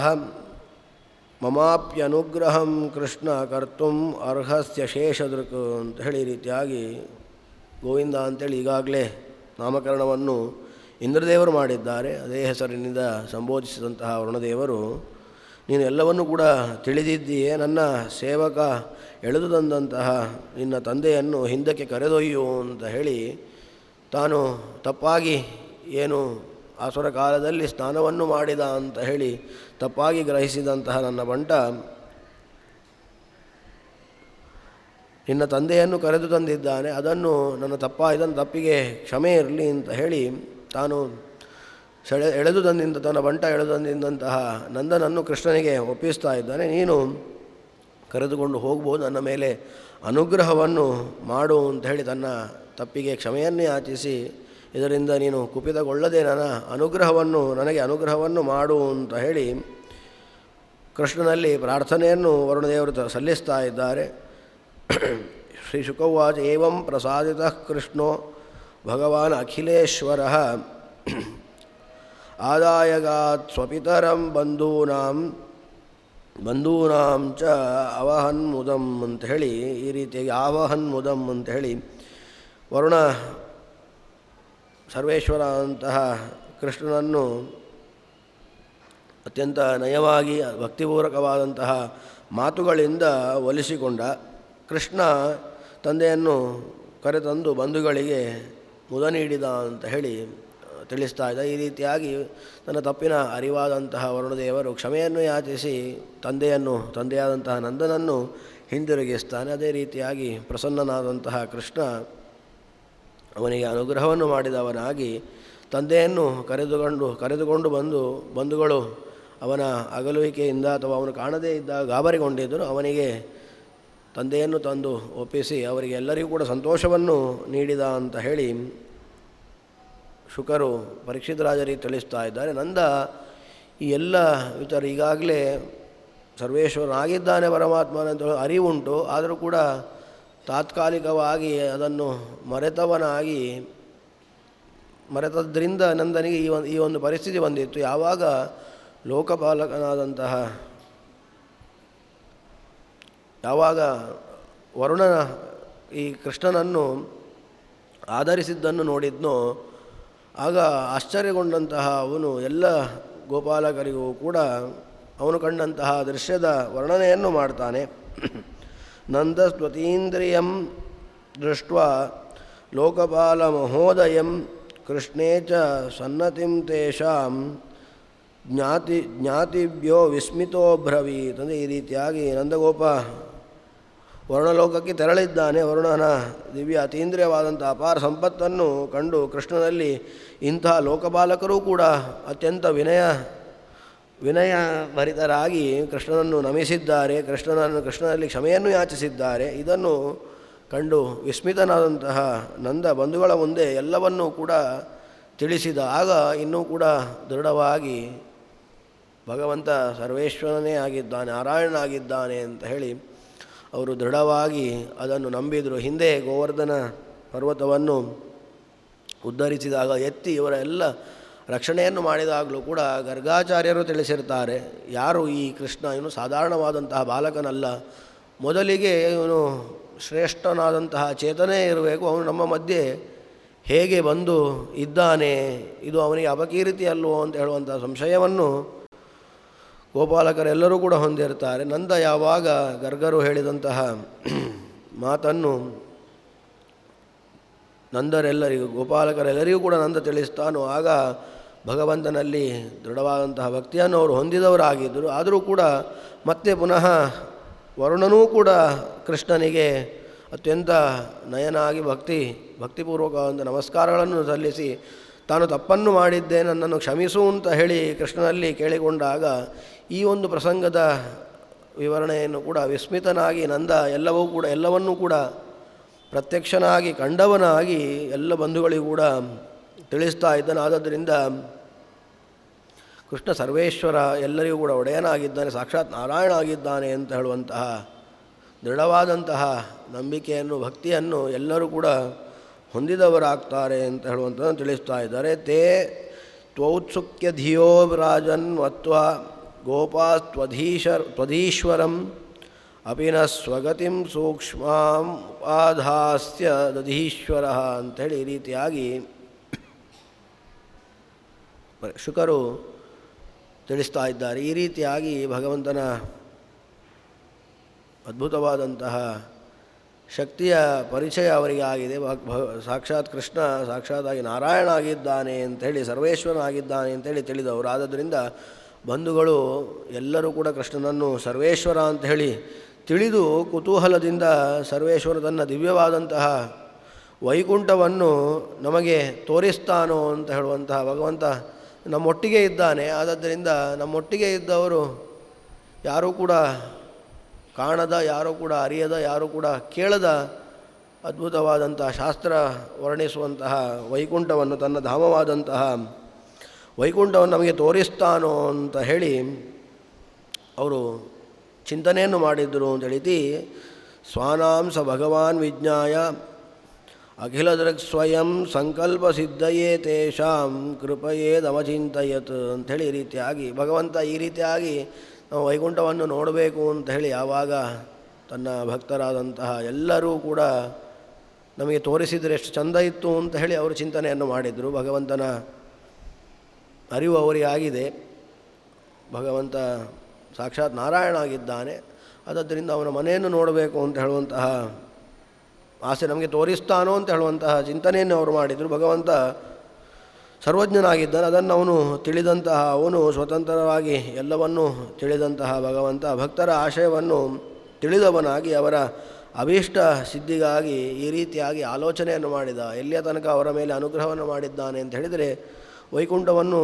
ಮಮಾಪ್ಯನುಗ್ರಹಂ ಕೃಷ್ಣ ಕರ್ತುಂ ಅರ್ಹಸ್ಯ ಶೇಷದೃಕ್ ಅಂತ ಹೇಳಿ ರೀತಿಯಾಗಿ ಗೋವಿಂದ ಅಂತೇಳಿ ಈಗಾಗಲೇ ನಾಮಕರಣವನ್ನು ಇಂದ್ರದೇವರು ಮಾಡಿದ್ದಾರೆ. ಅದೇ ಹೆಸರಿನಿಂದ ಸಂಬೋಧಿಸಿದಂತಹ ವರುಣದೇವರು, ನೀನು ಎಲ್ಲವನ್ನೂ ಕೂಡ ತಿಳಿದಿದ್ದೀಯೇ, ನನ್ನ ಸೇವಕ ಎಳೆದು ತಂದಂತಹ ನಿನ್ನ ತಂದೆಯನ್ನು ಹಿಂದಕ್ಕೆ ಕರೆದೊಯ್ಯು ಅಂತ ಹೇಳಿ ತಾನು ತಪ್ಪಾಗಿ ಏನು ಆಸುರ ಕಾಲದಲ್ಲಿ ಸ್ನಾನವನ್ನು ಮಾಡಿದ ಅಂತ ಹೇಳಿ ತಪ್ಪಾಗಿ ಗ್ರಹಿಸಿದಂತಹ ನನ್ನ ಬಂಟ ನಿನ್ನ ತಂದೆಯನ್ನು ಕರೆದು ತಂದಿದ್ದಾನೆ. ಅದನ್ನು ನನ್ನ ತಪ್ಪಾಯಿದನ್ನು ತಪ್ಪಿಗೆ ಕ್ಷಮೆ ಇರಲಿ ಅಂತ ಹೇಳಿ ತಾನು ಸೆಳೆ, ಎಳೆದು ತಂದಿಂದ, ತನ್ನ ಬಂಟ ಎಳೆದು ತಂದಿಂದಂತಹ ನಂದನನ್ನು ಕೃಷ್ಣನಿಗೆ ಒಪ್ಪಿಸ್ತಾ ಇದ್ದಾನೆ. ನೀನು ಕರೆದುಕೊಂಡು ಹೋಗ್ಬೋದು, ನನ್ನ ಮೇಲೆ ಅನುಗ್ರಹವನ್ನು ಮಾಡು ಅಂತ ಹೇಳಿ ತನ್ನ ತಪ್ಪಿಗೆ ಕ್ಷಮೆಯನ್ನೇ ಯಾಚಿಸಿ ಇದರಿಂದ ನೀನು ಕುಪಿತಗೊಳ್ಳದೆ ನನ್ನ ಅನುಗ್ರಹವನ್ನು, ನನಗೆ ಅನುಗ್ರಹವನ್ನು ಮಾಡು ಅಂತ ಹೇಳಿ ಕೃಷ್ಣನಲ್ಲಿ ಪ್ರಾರ್ಥನೆಯನ್ನು ವರುಣದೇವರು ಸಲ್ಲಿಸ್ತಾ ಇದ್ದಾರೆ. ಶ್ರೀ ಶುಕವಾಚ ಏವಂ ಪ್ರಸಾದಿತ ಕೃಷ್ಣೋ ಭಗವಾನ್ ಅಖಿಲೇಶ್ವರ. ಆದಾಯಗಾತ್ ಸ್ವಪಿತರಂ ಬಂಧೂನಾಂ ಬಂಧೂನಾಂ ಚ ಅವಹನ್ಮುದಂ ಅಂತ ಹೇಳಿ, ಈ ರೀತಿಯಾಗಿ ಆವಹನ್ಮುದಂ ಅಂತ ಹೇಳಿ ವರುಣ ಸರ್ವೇಶ್ವರ ಅಂತಹ ಕೃಷ್ಣನನ್ನು ಅತ್ಯಂತ ನಯವಾಗಿ, ಭಕ್ತಿಪೂರ್ವಕವಾದಂತಹ ಮಾತುಗಳಿಂದ ಒಲಿಸಿಕೊಂಡ ಕೃಷ್ಣ ತಂದೆಯನ್ನು ಕರೆತಂದು ಬಂಧುಗಳಿಗೆ ಮುದ ನೀಡಿದ ಅಂತ ಹೇಳಿ ತಿಳಿಸ್ತಾ ಇದ್ದ ಈ ರೀತಿಯಾಗಿ ತನ್ನ ತಪ್ಪಿನ ಅರಿವಾದಂತಹ ವರುಣದೇವರು ಕ್ಷಮೆಯನ್ನು ಯಾಚಿಸಿ ತಂದೆಯನ್ನು, ತಂದೆಯಾದಂತಹ ನಂದನನ್ನು ಹಿಂದಿರುಗಿಸ್ತಾನೆ. ಅದೇ ರೀತಿಯಾಗಿ ಪ್ರಸನ್ನನಾದಂತಹ ಕೃಷ್ಣ ಅವನಿಗೆ ಅನುಗ್ರಹವನ್ನು ಮಾಡಿದವನಾಗಿ ತಂದೆಯನ್ನು ಕರೆದುಕೊಂಡು ಕರೆದುಕೊಂಡು ಬಂದು, ಬಂಧುಗಳು ಅವನ ಅಗಲುವಿಕೆಯಿಂದ ಅಥವಾ ಅವನು ಕಾಣದೇ ಇದ್ದ ಗಾಬರಿಗೊಂಡಿದ್ದರು ಅವನಿಗೆ ತಂದೆಯನ್ನು ತಂದು ಒಪ್ಪಿಸಿ ಅವರಿಗೆ ಎಲ್ಲರಿಗೂ ಕೂಡ ಸಂತೋಷವನ್ನು ನೀಡಿದ ಅಂತ ಹೇಳಿ ಶುಕರು ಪರೀಕ್ಷಿತ ರಾಜರಿಗೆ ತಿಳಿಸ್ತಾ ಇದ್ದಾರೆ. ನಂದ ಈ ಎಲ್ಲ ವಿಚಾರ ಈಗಾಗಲೇ ಸರ್ವೇಶ್ವರನಾಗಿದ್ದಾನೆ ಪರಮಾತ್ಮನಂತ ಅರಿವುಂಟು. ಆದರೂ ಕೂಡ ತಾತ್ಕಾಲಿಕವಾಗಿ ಅದನ್ನು ಮರೆತವನಾಗಿ, ಮರೆತದ್ರಿಂದ ನಂದನಿಗೆ ಈ ಒಂದು ಈ ಒಂದು ಪರಿಸ್ಥಿತಿ ಬಂದಿತ್ತು. ಯಾವಾಗ ಲೋಕಪಾಲಕನಾದಂತಹ, ಯಾವಾಗ ವರುಣನ, ಈ ಕೃಷ್ಣನನ್ನು ಆಧರಿಸಿದ್ದನ್ನು ನೋಡಿದ್ನೋ, ಆಗ ಆಶ್ಚರ್ಯಗೊಂಡಂತಹ ಅವನು ಎಲ್ಲ ಗೋಪಾಲಕರಿಗೂ ಕೂಡ ಅವನು ಕಂಡಂತಹ ದೃಶ್ಯದ ವರ್ಣನೆಯನ್ನು ಮಾಡ್ತಾನೆ. ನಂದಸ್ವತೀಂದ್ರಿಯಂ ದೃಷ್ಟ ಲೋಕಪಾಲಮಹೋದಯ ಕೃಷ್ಣೇ ಚ ಸನ್ನತಿಂ ತೇಷಾಂ ಜ್ಞಾತಿ ಜ್ಞಾತಿಭ್ಯೋ ವಿಸ್ಮಿತೋ ಬ್ರವೀತ್ ಅಂದರೆ ಈ ರೀತಿಯಾಗಿ ನಂದಗೋಪ ವರ್ಣಲೋಕಕ್ಕೆ ತೆರಳಿದ್ದಾನೆ. ವರುಣನ ದಿವ್ಯ ಅತೀಂದ್ರಿಯವಾದಂಥ ಅಪಾರ ಸಂಪತ್ತನ್ನು ಕಂಡು ಕೃಷ್ಣನಲ್ಲಿ ಇಂಥ ಲೋಕಪಾಲಕರೂ ಕೂಡ ಅತ್ಯಂತ ವಿನಯ ವಿನಯ ಭರಿತರಾಗಿ ಕೃಷ್ಣನನ್ನು ನಮಿಸಿದ್ದಾರೆ, ಕೃಷ್ಣನನ್ನು, ಕೃಷ್ಣನಲ್ಲಿ ಕ್ಷಮೆಯನ್ನು ಯಾಚಿಸಿದ್ದಾರೆ. ಇದನ್ನು ಕಂಡು ವಿಸ್ಮಿತನಾದಂತಹ ನಂದ ಬಂಧುಗಳ ಮುಂದೆ ಎಲ್ಲವನ್ನೂ ಕೂಡ ತಿಳಿಸಿದ. ಆಗ ಇನ್ನೂ ಕೂಡ ದೃಢವಾಗಿ ಭಗವಂತ ಸರ್ವೇಶ್ವರನೇ ಆಗಿದ್ದಾನೆ, ನಾರಾಯಣನಾಗಿದ್ದಾನೆ ಅಂತ ಹೇಳಿ ಅವರು ದೃಢವಾಗಿ ಅದನ್ನು ನಂಬಿದರು. ಹಿಂದೆ ಗೋವರ್ಧನ ಪರ್ವತವನ್ನು ಉದ್ಧರಿಸಿದಾಗ ಎತ್ತಿ ಇವರ ಎಲ್ಲ ರಕ್ಷಣೆಯನ್ನು ಮಾಡಿದಾಗಲೂ ಕೂಡ ಗರ್ಗಾಚಾರ್ಯರು ತಿಳಿಸಿರ್ತಾರೆ, ಯಾರು ಈ ಕೃಷ್ಣ? ಇವನು ಸಾಧಾರಣವಾದಂತಹ ಬಾಲಕನಲ್ಲ. ಮೊದಲಿಗೆ ಇವನು ಶ್ರೇಷ್ಠನಾದಂತಹ ಚೇತನೆ ಇರಬೇಕು. ಅವನು ನಮ್ಮ ಮಧ್ಯೆ ಹೇಗೆ ಬಂದು ಇದ್ದಾನೆ? ಇದು ಅವನಿಗೆ ಅಪಕೀರ್ತಿ ಅಲ್ವೋ? ಅಂತ ಹೇಳುವಂಥ ಸಂಶಯವನ್ನು ಗೋಪಾಲಕರೆಲ್ಲರೂ ಕೂಡ ಹೊಂದಿರ್ತಾರೆ. ನಂದ ಯಾವಾಗ ಗರ್ಗರು ಹೇಳಿದಂತಹ ಮಾತನ್ನು ನಂದರೆಲ್ಲರಿಗೂ, ಗೋಪಾಲಕರೆಲ್ಲರಿಗೂ ಕೂಡ ನಂದ ತಿಳಿಸ್ತಾನೋ, ಆಗ ಭಗವಂತನಲ್ಲಿ ದೃಢವಾದಂತಹ ಭಕ್ತಿಯನ್ನು ಅವರು ಹೊಂದಿದವರಾಗಿದ್ದರು. ಆದರೂ ಕೂಡ ಮತ್ತೆ ಪುನಃ ವರುಣನೂ ಕೂಡ ಕೃಷ್ಣನಿಗೆ ಅತ್ಯಂತ ನಯನಾಗಿ ಭಕ್ತಿ ಭಕ್ತಿಪೂರ್ವಕವಾದ ನಮಸ್ಕಾರಗಳನ್ನು ಸಲ್ಲಿಸಿ, ತಾನು ತಪ್ಪನ್ನು ಮಾಡಿದ್ದೆ, ನನ್ನನ್ನು ಕ್ಷಮಿಸು ಅಂತ ಹೇಳಿ ಕೃಷ್ಣನಲ್ಲಿ ಕೇಳಿಕೊಂಡಾಗ ಈ ಒಂದು ಪ್ರಸಂಗದ ವಿವರಣೆಯನ್ನು ಕೂಡ ವಿಸ್ಮಿತನಾಗಿ ನಂದ ಎಲ್ಲವೂ ಕೂಡ, ಎಲ್ಲವನ್ನೂ ಕೂಡ ಪ್ರತ್ಯಕ್ಷನಾಗಿ, ಕಂಡವನಾಗಿ ಎಲ್ಲ ಬಂಧುಗಳಿಗೂ ಕೂಡ ತಿಳಿಸ್ತಾ ಇದ್ದಾನೆ ಆದ್ದರಿಂದ ಕೃಷ್ಣ ಸರ್ವೇಶ್ವರ ಎಲ್ಲರಿಗೂ ಕೂಡ ಒಡೆಯನಾಗಿದ್ದಾನೆ, ಸಾಕ್ಷಾತ್ ನಾರಾಯಣ ಆಗಿದ್ದಾನೆ ಅಂತ ಹೇಳುವಂತಹ ದೃಢವಾದಂತಹ ನಂಬಿಕೆಯನ್ನು, ಭಕ್ತಿಯನ್ನು ಎಲ್ಲರೂ ಕೂಡ ಹೊಂದಿದವರಾಗ್ತಾರೆ ಅಂತ ಹೇಳುವಂಥದ್ದನ್ನು ತಿಳಿಸ್ತಾ ಇದ್ದಾರೆ. ತೇ ತ್ವೌತ್ಸುಕ್ಯ ಧಿಯೋ ರಾಜನ್ ಮತ್ವ ಗೋಪಾ ತ್ವಧೀಶರ್ ತ್ವಧೀಶ್ವರಂ ಅಪಿನ ಸ್ವಗತಿಂ ಸೂಕ್ಷ್ಮಾಂ ಉಪಾಧಾಸ್ಯ ದಧೀಶ್ವರ ಅಂಥೇಳಿ ಈ ರೀತಿಯಾಗಿ ಶುಕರು ತಿಳಿಸ್ತಾ ಇದ್ದಾರೆ. ಈ ರೀತಿಯಾಗಿ ಭಗವಂತನ ಅದ್ಭುತವಾದಂತಹ ಶಕ್ತಿಯ ಪರಿಚಯ ಅವರಿಗೆ ಆಗಿದೆ. ಸಾಕ್ಷಾತ್ ಕೃಷ್ಣ ಸಾಕ್ಷಾತ್ ಸಾಕ್ಷಾತ್ತಾಗಿ ನಾರಾಯಣ ಆಗಿದ್ದಾನೆ ಅಂಥೇಳಿ ಸರ್ವೇಶ್ವರನಾಗಿದ್ದಾನೆ ಅಂತೇಳಿ ತಿಳಿದವರು. ಆದ್ದರಿಂದ ಬಂಧುಗಳು ಎಲ್ಲರೂ ಕೂಡ ಕೃಷ್ಣನನ್ನು ಸರ್ವೇಶ್ವರ ಅಂತ ಹೇಳಿ ತಿಳಿದು ಕುತೂಹಲದಿಂದ ಸರ್ವೇಶ್ವರ ತನ್ನ ದಿವ್ಯವಾದಂತಹ ವೈಕುಂಠವನ್ನು ನಮಗೆ ತೋರಿಸ್ತಾನೋ ಅಂತ ಹೇಳುವಂತಹ ಭಗವಂತ ನಮ್ಮೊಟ್ಟಿಗೆ ಇದ್ದಾನೆ. ಆದ್ದರಿಂದ ನಮ್ಮೊಟ್ಟಿಗೆ ಇದ್ದವರು ಯಾರೂ ಕೂಡ ಕಾಣದ, ಯಾರೂ ಕೂಡ ಅರಿಯದ, ಯಾರೂ ಕೂಡ ಕೇಳದ ಅದ್ಭುತವಾದಂತಹ ಶಾಸ್ತ್ರ ವರ್ಣಿಸುವಂತಹ ವೈಕುಂಠವನ್ನು, ತನ್ನ ಧಾಮವಾದಂತಹ ವೈಕುಂಠವನ್ನು ನಮಗೆ ತೋರಿಸ್ತಾನೋ ಅಂತ ಹೇಳಿ ಅವರು ಚಿಂತನೆಯನ್ನು ಮಾಡಿದ್ರು ಅಂತ ಹೇಳಿತಿ ಸ್ವಾನಾಂಸ ಭಗವಾನ್ ವಿಜ್ಞಾಯ ಅಖಿಲದೃಕ್ ಸ್ವಯಂ ಸಂಕಲ್ಪ ಸಿದ್ಧಯೇ ತೇಷಾಂ, ಕೃಪಯೇ ದಮಚಿಂತಯತ್ ಅಂಥೇಳಿ ಈ ರೀತಿಯಾಗಿ, ಭಗವಂತ ಈ ರೀತಿಯಾಗಿ ನಾವು ವೈಕುಂಠವನ್ನು ನೋಡಬೇಕು ಅಂತ ಹೇಳಿ ಯಾವಾಗ ತನ್ನ ಭಕ್ತರಾದಂತಹ ಎಲ್ಲರೂ ಕೂಡ ನಮಗೆ ತೋರಿಸಿದರೆ ಎಷ್ಟು ಚಂದ ಇತ್ತು ಅಂತ ಹೇಳಿ ಅವರು ಚಿಂತನೆಯನ್ನು ಮಾಡಿದರು. ಭಗವಂತನ ಅರಿವು ಅವರಿಗೆ ಆಗಿದೆ. ಭಗವಂತ ಸಾಕ್ಷಾತ್ ನಾರಾಯಣ ಆಗಿದ್ದಾನೆ. ಅದರಿಂದ ಅವನ ಮನೆಯನ್ನು ನೋಡಬೇಕು ಅಂತ ಹೇಳುವಂತಹ ಆಸೆ ನಮಗೆ ತೋರಿಸ್ತಾನೋ ಅಂತ ಹೇಳುವಂತಹ ಚಿಂತನೆಯನ್ನು ಅವರು ಮಾಡಿದರು. ಭಗವಂತ ಸರ್ವಜ್ಞನಾಗಿದ್ದಾನೆ. ಅದನ್ನು ಅವನು ತಿಳಿದಂತಹ, ಅವನು ಸ್ವತಂತ್ರವಾಗಿ ಎಲ್ಲವನ್ನೂ ತಿಳಿದಂತಹ ಭಗವಂತ, ಭಕ್ತರ ಆಶಯವನ್ನು ತಿಳಿದವನಾಗಿ ಅವರ ಅಭೀಷ್ಟ ಸಿದ್ಧಿಗಾಗಿ ಈ ರೀತಿಯಾಗಿ ಆಲೋಚನೆಯನ್ನು ಮಾಡಿದ. ಎಲ್ಲಿಯ ತನಕ ಅವರ ಮೇಲೆ ಅನುಗ್ರಹವನ್ನು ಮಾಡಿದ್ದಾನೆ ಅಂತ ಹೇಳಿದರೆ, ವೈಕುಂಠವನ್ನು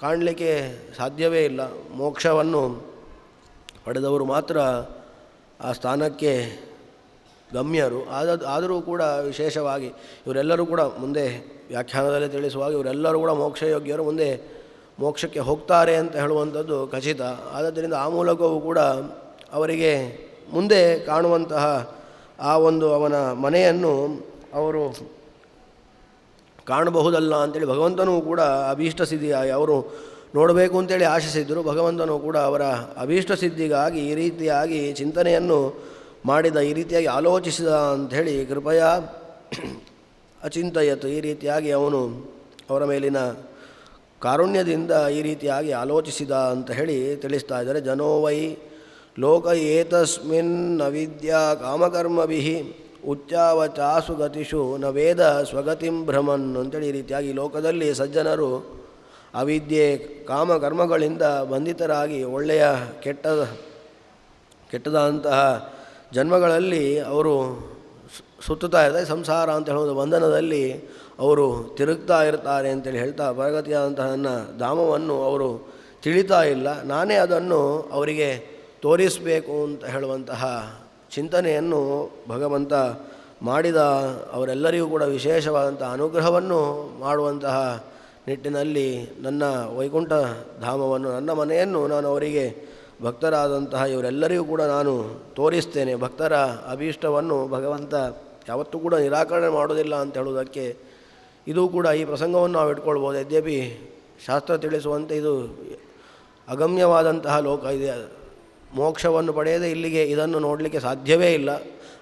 ಕಾಣಲಿಕ್ಕೆ ಸಾಧ್ಯವೇ ಇಲ್ಲ. ಮೋಕ್ಷವನ್ನು ಪಡೆದವರು ಮಾತ್ರ ಆ ಸ್ಥಾನಕ್ಕೆ ಗಮ್ಯರು. ಆದ, ಆದರೂ ಕೂಡ ವಿಶೇಷವಾಗಿ ಇವರೆಲ್ಲರೂ ಕೂಡ ಮುಂದೆ ವ್ಯಾಖ್ಯಾನದಲ್ಲಿ ತಿಳಿಸುವಾಗ ಇವರೆಲ್ಲರೂ ಕೂಡ ಮೋಕ್ಷಯೋಗ್ಯರು ಮುಂದೆ ಮೋಕ್ಷಕ್ಕೆ ಹೋಗ್ತಾರೆ ಅಂತ ಹೇಳುವಂಥದ್ದು ಖಚಿತ. ಆದ್ದರಿಂದ ಆ ಮೂಲಕವೂ ಕೂಡ ಅವರಿಗೆ ಮುಂದೆ ಕಾಣುವಂತಹ ಆ ಒಂದು ಅವನ ಮನೆಯನ್ನು ಅವರು ಕಾಣಬಹುದಲ್ಲ ಅಂತೇಳಿ ಭಗವಂತನೂ ಕೂಡ ಅಭೀಷ್ಟ ಸಿದ್ಧಿಯಾಗಿ ಅವರು ನೋಡಬೇಕು ಅಂತೇಳಿ ಆಶಿಸಿದ್ದರು. ಭಗವಂತನು ಕೂಡ ಅವರ ಅಭೀಷ್ಟ ಸಿದ್ಧಿಗಾಗಿ ಈ ರೀತಿಯಾಗಿ ಚಿಂತನೆಯನ್ನು ಮಾಡಿದ ಈ ರೀತಿಯಾಗಿ ಆಲೋಚಿಸಿದ ಅಂಥೇಳಿ ಕೃಪಯ ಅಚಿಂತಯತ್ತು ಈ ರೀತಿಯಾಗಿ ಅವನು ಅವರ ಮೇಲಿನ ಕಾರುಣ್ಯದಿಂದ ಈ ರೀತಿಯಾಗಿ ಆಲೋಚಿಸಿದ ಅಂತ ಹೇಳಿ ತಿಳಿಸ್ತಾ ಇದ್ದಾರೆ. ಜನೋವೈ ಲೋಕ ಏತಸ್ಮಿನ್ನ ವಿದ್ಯಾ ಕಾಮಕರ್ಮಭಿ ಉಚ್ಚಾವಚಾಸು ಗತಿಷು ನ ವೇದ ಸ್ವಗತಿಂ ಭ್ರಮನ್ ಅಂತೇಳಿ ಈ ರೀತಿಯಾಗಿ ಲೋಕದಲ್ಲಿ ಸಜ್ಜನರು ಅವಿದ್ಯೆ ಕಾಮಕರ್ಮಗಳಿಂದ ಬಂಧಿತರಾಗಿ ಒಳ್ಳೆಯ ಕೆಟ್ಟ ಕೆಟ್ಟದಂತಹ ಜನ್ಮಗಳಲ್ಲಿ ಅವರು ಸುತ್ತುತ್ತಾ ಇರ್ತಾರೆ, ಸಂಸಾರ ಅಂತ ಹೇಳೋದು ಬಂಧನದಲ್ಲಿ ಅವರು ತಿರುಗ್ತಾ ಇರ್ತಾರೆ ಅಂತೇಳಿ ಹೇಳ್ತಾ ಪ್ರಗತಿಯಾದಂತಹ ನನ್ನ ಧಾಮವನ್ನು ಅವರು ತಿಳಿತಾ ಇಲ್ಲ. ನಾನೇ ಅದನ್ನು ಅವರಿಗೆ ತೋರಿಸಬೇಕು ಅಂತ ಹೇಳುವಂತಹ ಚಿಂತನೆಯನ್ನು ಭಗವಂತ ಮಾಡಿದ ಅವರೆಲ್ಲರಿಗೂ ಕೂಡ ವಿಶೇಷವಾದಂಥ ಅನುಗ್ರಹವನ್ನು ಮಾಡುವಂತಹ ನಿಟ್ಟಿನಲ್ಲಿ ನನ್ನ ವೈಕುಂಠ ಧಾಮವನ್ನು, ನನ್ನ ಮನೆಯನ್ನು ನಾನು ಅವರಿಗೆ ಭಕ್ತರಾದಂತಹ ಇವರೆಲ್ಲರಿಗೂ ಕೂಡ ನಾನು ತೋರಿಸ್ತೇನೆ ಭಕ್ತರ ಅಭೀಷ್ಟವನ್ನು ಭಗವಂತ ಯಾವತ್ತೂ ಕೂಡ ನಿರಾಕರಣೆ ಮಾಡೋದಿಲ್ಲ ಅಂತ ಹೇಳುವುದಕ್ಕೆ ಇದು ಕೂಡ ಈ ಪ್ರಸಂಗವನ್ನು ನಾವು ಇಟ್ಕೊಳ್ಬೋದು. ಯದ್ಯಪಿ ಶಾಸ್ತ್ರ ತಿಳಿಸುವಂತೆ ಇದು ಅಗಮ್ಯವಾದಂತಹ ಲೋಕ ಇದೆ. ಮೋಕ್ಷವನ್ನು ಪಡೆಯದೆ ಇಲ್ಲಿಗೆ ಇದನ್ನು ನೋಡಲಿಕ್ಕೆ ಸಾಧ್ಯವೇ ಇಲ್ಲ.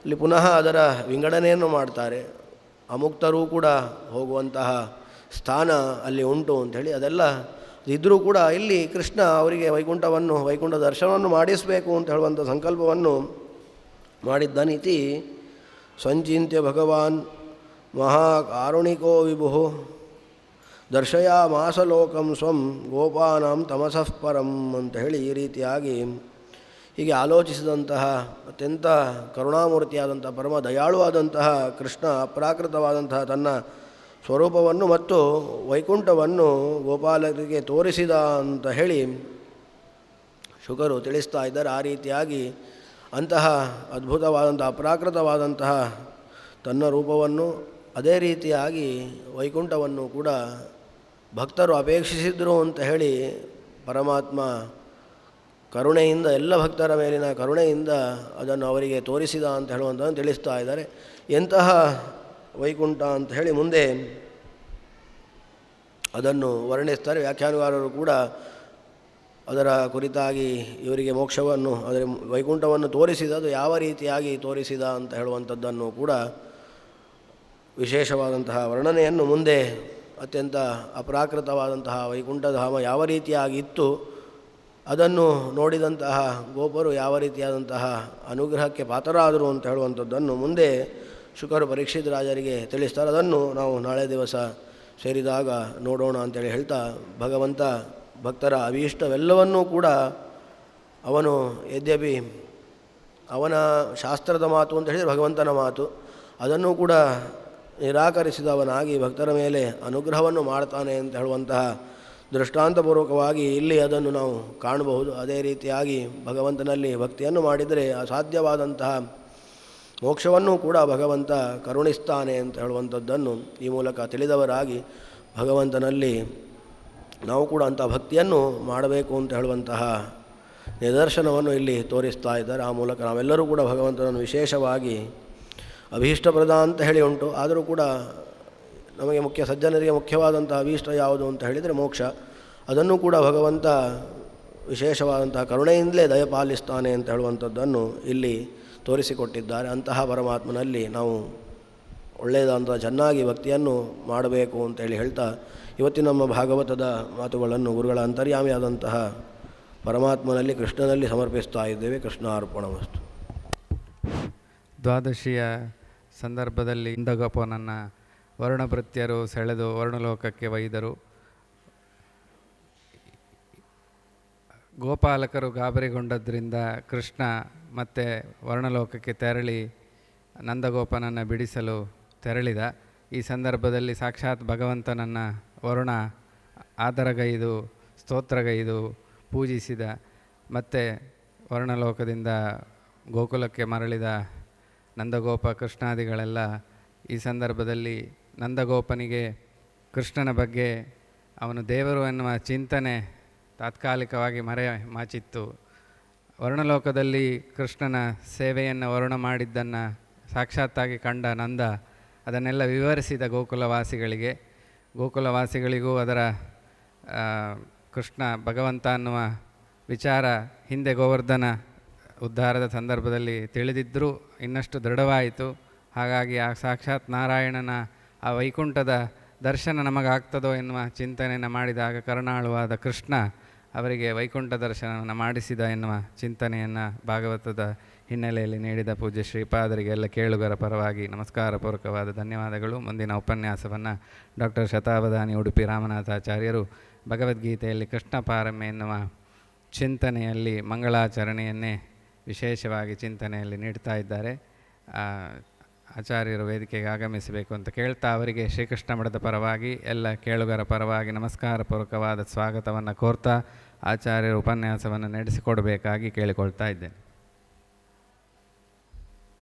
ಅಲ್ಲಿ ಪುನಃ ಅದರ ವಿಂಗಡಣೆಯನ್ನು ಮಾಡ್ತಾರೆ. ಅಮುಕ್ತರೂ ಕೂಡ ಹೋಗುವಂತಹ ಸ್ಥಾನ ಅಲ್ಲಿ ಉಂಟು ಅಂಥೇಳಿ ಅದೆಲ್ಲ ಇದ್ದರೂ ಕೂಡ ಇಲ್ಲಿ ಕೃಷ್ಣ ಅವರಿಗೆ ವೈಕುಂಠವನ್ನು, ವೈಕುಂಠ ದರ್ಶನವನ್ನು ಮಾಡಿಸಬೇಕು ಅಂತ ಹೇಳುವಂಥ ಸಂಕಲ್ಪವನ್ನು ಮಾಡಿದ್ದನಿತಿ ಸಂಚಿಂತ್ಯ ಭಗವಾನ್ ಮಹಾಕಾರುಣಿಕೋ ವಿಭು ದರ್ಶಯ ಮಾಸಲೋಕಂ ಸ್ವಂ ಗೋಪಾನಾಂ ತಮಸಃ ಪರಂ ಅಂತ ಹೇಳಿ ಈ ರೀತಿಯಾಗಿ ಹೀಗೆ ಆಲೋಚಿಸಿದಂತಹ ಅತ್ಯಂತ ಕರುಣಾಮೂರ್ತಿಯಾದಂಥ ಪರಮ ದಯಾಳುವಾದಂತಹ ಕೃಷ್ಣ ಅಪ್ರಾಕೃತವಾದಂತಹ ತನ್ನ ಸ್ವರೂಪವನ್ನು ಮತ್ತು ವೈಕುಂಠವನ್ನು ಗೋಪಾಲಕರಿಗೆ ತೋರಿಸಿದ ಅಂತ ಹೇಳಿ ಶುಕರು ತಿಳಿಸ್ತಾ ಇದ್ದಾರೆ. ಆ ರೀತಿಯಾಗಿ ಅಂತಹ ಅದ್ಭುತವಾದಂತಹ, ಅಪ್ರಾಕೃತವಾದಂತಹ ತನ್ನ ರೂಪವನ್ನು, ಅದೇ ರೀತಿಯಾಗಿ ವೈಕುಂಠವನ್ನು ಕೂಡ ಭಕ್ತರು ಅಪೇಕ್ಷಿಸಿದ್ರು ಅಂತ ಹೇಳಿ ಪರಮಾತ್ಮ ಕರುಣೆಯಿಂದ, ಎಲ್ಲ ಭಕ್ತರ ಮೇಲಿನ ಕರುಣೆಯಿಂದ ಅದನ್ನು ಅವರಿಗೆ ತೋರಿಸಿದ ಅಂತ ಹೇಳುವಂಥದ್ದನ್ನು ತಿಳಿಸ್ತಾ ಇದ್ದಾರೆ. ಎಂತಹ ವೈಕುಂಠ ಅಂತ ಹೇಳಿ ಮುಂದೆ ಅದನ್ನು ವರ್ಣಿಸ್ತಾರೆ. ವ್ಯಾಖ್ಯಾನಗಾರರು ಕೂಡ ಅದರ ಕುರಿತಾಗಿ ಇವರಿಗೆ ಮೋಕ್ಷವನ್ನು, ಅದರ ವೈಕುಂಠವನ್ನು ತೋರಿಸಿದ, ಅದು ಯಾವ ರೀತಿಯಾಗಿ ತೋರಿಸಿದ ಅಂತ ಹೇಳುವಂಥದ್ದನ್ನು ಕೂಡ ವಿಶೇಷವಾದಂತಹ ವರ್ಣನೆಯನ್ನು ಮುಂದೆ ಅತ್ಯಂತ ಅಪ್ರಾಕೃತವಾದಂತಹ ವೈಕುಂಠಧಾಮ ಯಾವ ರೀತಿಯಾಗಿತ್ತು, ಅದನ್ನು ನೋಡಿದಂತಹ ಗೋಪರು ಯಾವ ರೀತಿಯಾದಂತಹ ಅನುಗ್ರಹಕ್ಕೆ ಪಾತ್ರರಾದರು ಅಂತ ಹೇಳುವಂಥದ್ದನ್ನು ಮುಂದೆ ಶುಕರು ಪರೀಕ್ಷಿತ ರಾಜರಿಗೆ ತಿಳಿಸ್ತಾರೆ. ಅದನ್ನು ನಾವು ನಾಳೆ ದಿವಸ ಸೇರಿದಾಗ ನೋಡೋಣ ಅಂತೇಳಿ ಹೇಳ್ತಾ ಭಗವಂತ ಭಕ್ತರ ಅಭೀಷ್ಟವೆಲ್ಲವನ್ನೂ ಕೂಡ ಅವನು ಯದ್ಯಪಿ ಅವನ ಶಾಸ್ತ್ರದ ಮಾತು ಅಂತ ಹೇಳಿದರೆ ಭಗವಂತನ ಮಾತು. ಅದನ್ನು ಕೂಡ ನಿರಾಕರಿಸಿದವನಾಗಿ ಭಕ್ತರ ಮೇಲೆ ಅನುಗ್ರಹವನ್ನು ಮಾಡ್ತಾನೆ ಅಂತ ಹೇಳುವಂತಹ ದೃಷ್ಟಾಂತಪೂರ್ವಕವಾಗಿ ಇಲ್ಲಿ ಅದನ್ನು ನಾವು ಕಾಣಬಹುದು. ಅದೇ ರೀತಿಯಾಗಿ ಭಗವಂತನಲ್ಲಿ ಭಕ್ತಿಯನ್ನು ಮಾಡಿದರೆ ಅಸಾಧ್ಯವಾದಂತಹ ಮೋಕ್ಷವನ್ನು ಕೂಡ ಭಗವಂತ ಕರುಣಿಸ್ತಾನೆ ಅಂತ ಹೇಳುವಂಥದ್ದನ್ನು ಈ ಮೂಲಕ ತಿಳಿದವರಾಗಿ ಭಗವಂತನಲ್ಲಿ ನಾವು ಕೂಡ ಅಂಥ ಭಕ್ತಿಯನ್ನು ಮಾಡಬೇಕು ಅಂತ ಹೇಳುವಂತಹ ನಿದರ್ಶನವನ್ನು ಇಲ್ಲಿ ತೋರಿಸ್ತಾ ಇದ್ದಾರೆ. ಆ ಮೂಲಕ ನಾವೆಲ್ಲರೂ ಕೂಡ ಭಗವಂತನನ್ನು ವಿಶೇಷವಾಗಿ ಅಭೀಷ್ಟಪ್ರದ ಅಂತ ಹೇಳಿ ಉಂಟು. ಆದರೂ ಕೂಡ ನಮಗೆ ಮುಖ್ಯ ಸಜ್ಜನರಿಗೆ ಮುಖ್ಯವಾದಂಥ ಅಭೀಷ್ಟ ಯಾವುದು ಅಂತ ಹೇಳಿದರೆ ಮೋಕ್ಷ. ಅದನ್ನು ಕೂಡ ಭಗವಂತ ವಿಶೇಷವಾದಂತಹ ಕರುಣೆಯಿಂದಲೇ ದಯಪಾಲಿಸ್ತಾನೆ ಅಂತ ಹೇಳುವಂಥದ್ದನ್ನು ಇಲ್ಲಿ ತೋರಿಸಿಕೊಟ್ಟಿದ್ದಾರೆ. ಅಂತಹ ಪರಮಾತ್ಮನಲ್ಲಿ ನಾವು ಒಳ್ಳೆಯದಾದಂಥ ಚೆನ್ನಾಗಿ ಭಕ್ತಿಯನ್ನು ಮಾಡಬೇಕು ಅಂತೇಳಿ ಹೇಳ್ತಾ ಇವತ್ತಿನ ನಮ್ಮ ಭಾಗವತದ ಮಾತುಗಳನ್ನು ಗುರುಗಳ ಅಂತರ್ಯಾಮಿಯಾದಂತಹ ಪರಮಾತ್ಮನಲ್ಲಿ, ಕೃಷ್ಣನಲ್ಲಿ ಸಮರ್ಪಿಸ್ತಾ ಇದ್ದೇವೆ. ಕೃಷ್ಣ ಅರ್ಪಣವಸ್ತು. ದ್ವಾದಶಿಯ ಸಂದರ್ಭದಲ್ಲಿ ಇಂದಗೋಪನನ್ನು ವರ್ಣಭೃತ್ಯರು ಸೆಳೆದು ವರ್ಣಲೋಕಕ್ಕೆ ಒಯ್ದರು. ಗೋಪಾಲಕರು ಗಾಬರಿಗೊಂಡದ್ರಿಂದ ಕೃಷ್ಣ ಮತ್ತೆ ವರ್ಣಲೋಕಕ್ಕೆ ತೆರಳಿ ನಂದಗೋಪನನ್ನು ಬಿಡಿಸಲು ತೆರಳಿದ. ಈ ಸಂದರ್ಭದಲ್ಲಿ ಸಾಕ್ಷಾತ್ ಭಗವಂತನನ್ನು ವರುಣ ಆದರಗೈದು, ಸ್ತೋತ್ರಗೈದು ಪೂಜಿಸಿದ ಮತ್ತೆ ವರ್ಣಲೋಕದಿಂದ ಗೋಕುಲಕ್ಕೆ ಮರಳಿದ ನಂದಗೋಪ ಕೃಷ್ಣಾದಿಗಳೆಲ್ಲ ಈ ಸಂದರ್ಭದಲ್ಲಿ ನಂದಗೋಪನಿಗೆ ಕೃಷ್ಣನ ಬಗ್ಗೆ ಅವನು ದೇವರು ಎನ್ನುವ ಚಿಂತನೆ ತಾತ್ಕಾಲಿಕವಾಗಿ ಮರೆ ಮಾಚಿತ್ತು. ವರ್ಣಲೋಕದಲ್ಲಿ ಕೃಷ್ಣನ ಸೇವೆಯನ್ನು ವರ್ಣ ಮಾಡಿದ್ದನ್ನು ಸಾಕ್ಷಾತ್ತಾಗಿ ಕಂಡ ನಂದ ಅದನ್ನೆಲ್ಲ ವಿವರಿಸಿದ ಗೋಕುಲವಾಸಿಗಳಿಗೆ. ಗೋಕುಲವಾಸಿಗಳಿಗೂ ಅದರ ಕೃಷ್ಣ ಭಗವಂತ ಅನ್ನುವ ವಿಚಾರ ಹಿಂದೆ ಗೋವರ್ಧನ ಉದ್ಧಾರದ ಸಂದರ್ಭದಲ್ಲಿ ತಿಳಿದಿದ್ದರೂ ಇನ್ನಷ್ಟು ದೃಢವಾಯಿತು. ಹಾಗಾಗಿ ಆ ಸಾಕ್ಷಾತ್ ನಾರಾಯಣನ ಆ ವೈಕುಂಠದ ದರ್ಶನ ನಮಗಾಗ್ತದೋ ಎನ್ನುವ ಚಿಂತನೆಯನ್ನು ಮಾಡಿದಾಗ ಕರುಣಾಳುವಾದ ಕೃಷ್ಣ ಅವರಿಗೆ ವೈಕುಂಠ ದರ್ಶನವನ್ನು ಮಾಡಿಸಿದ ಎನ್ನುವ ಚಿಂತನೆಯನ್ನು ಭಾಗವತದ ಹಿನ್ನೆಲೆಯಲ್ಲಿ ನೀಡಿದ ಪೂಜ್ಯ ಶ್ರೀಪಾದರಿಗೆ ಎಲ್ಲ ಕೇಳುಗರ ಪರವಾಗಿ ನಮಸ್ಕಾರ ಪೂರ್ವಕವಾದ ಧನ್ಯವಾದಗಳು. ಮುಂದಿನ ಉಪನ್ಯಾಸವನ್ನು ಡಾಕ್ಟರ್ ಶತಾವಧಾನಿ ಉಡುಪಿ ರಾಮನಾಥಾಚಾರ್ಯರು ಭಗವದ್ಗೀತೆಯಲ್ಲಿ ಕೃಷ್ಣ ಪಾರಮ್ಯ ಎನ್ನುವ ಚಿಂತನೆಯಲ್ಲಿ ಮಂಗಳಾಚರಣೆಯನ್ನೇ ವಿಶೇಷವಾಗಿ ಚಿಂತನೆಯಲ್ಲಿ ನೀಡ್ತಾ ಇದ್ದಾರೆ. ಆಚಾರ್ಯರು ವೇದಿಕೆಗೆ ಆಗಮಿಸಬೇಕು ಅಂತ ಕೇಳ್ತಾ ಅವರಿಗೆ ಶ್ರೀಕೃಷ್ಣ ಮಠದ ಪರವಾಗಿ, ಎಲ್ಲ ಕೇಳುಗರ ಪರವಾಗಿ ನಮಸ್ಕಾರ ಪೂರ್ವಕವಾದ ಸ್ವಾಗತವನ್ನು ಕೋರ್ತಾ ಆಚಾರ್ಯರು ಉಪನ್ಯಾಸವನ್ನು ನಡೆಸಿಕೊಡಬೇಕಾಗಿ ಕೇಳಿಕೊಳ್ತಾ ಇದ್ದೇನೆ.